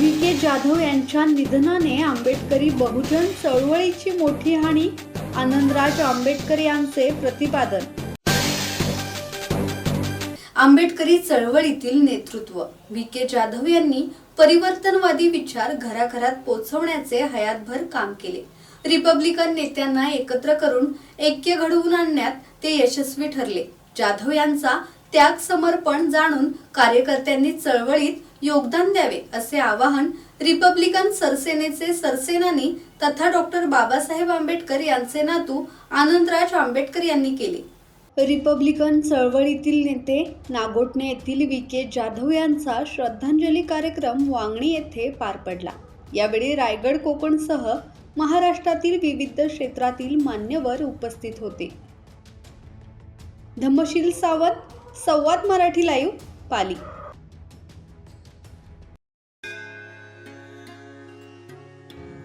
जाधव यांच्या निधनाने आंबेडकरी बहुजन चळवळीची मोठी हानी आनंदराज आंबेडकर यांचे प्रतिपादन. आंबेडकरी चळवळीतील नेतृत्व. व्ही. के. जाधव यांनी परिवर्तनवादी विचार घराघरात पोहोचवण्याचे हयातभर काम केले. रिपब्लिकन नेत्यांना एकत्र करून ऐक्य घडवून आणण्यात ते यशस्वी ठरले. जाधव यांचा त्याग समर्पण जाणून कार्यकर्त्यांनी चळवळीत योगदान द्यावे असे आवाहन रिपब्लिकन सरसेनेचे सरसेनानी तथा डॉक्टर बाबासाहेब आंबेडकर यांचे नातू आनंदराज आंबेडकर यांनी केले. रिपब्लिकन चळवळीतील नेते नागोटणे येथील व्ही. के. जाधव यांचा श्रद्धांजली कार्यक्रम वांगणी येथे पार पडला. यावेळी रायगड कोकणसह महाराष्ट्रातील विविध क्षेत्रातील मान्यवर उपस्थित होते. धम्मशील सावंत संवाद मराठी लाईव्ह पाली.